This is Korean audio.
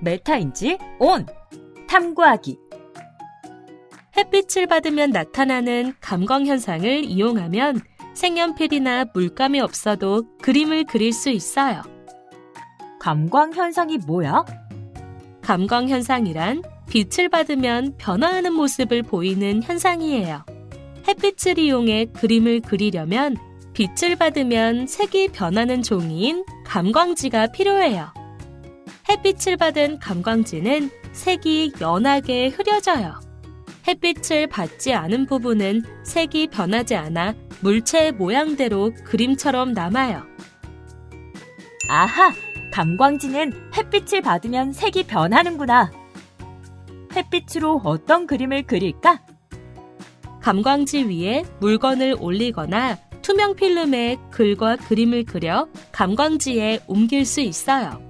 메타인지 온. 탐구하기. 햇빛을 받으면 나타나는 감광 현상을 이용하면 색연필이나 물감이 없어도 그림을 그릴 수 있어요. 감광 현상이 뭐야? 감광 현상이란 빛을 받으면 변화하는 모습을 보이는 현상이에요. 햇빛을 이용해 그림을 그리려면 빛을 받으면 색이 변하는 종이인 감광지가 필요해요. 햇빛을 받은 감광지는 색이 연하게 흐려져요. 햇빛을 받지 않은 부분은 색이 변하지 않아 물체 모양대로 그림처럼 남아요. 아하, 감광지는 햇빛을 받으면 색이 변하는구나. 햇빛으로 어떤 그림을 그릴까? 감광지 위에 물건을 올리거나 투명 필름에 글과 그림을 그려 감광지에 옮길 수 있어요.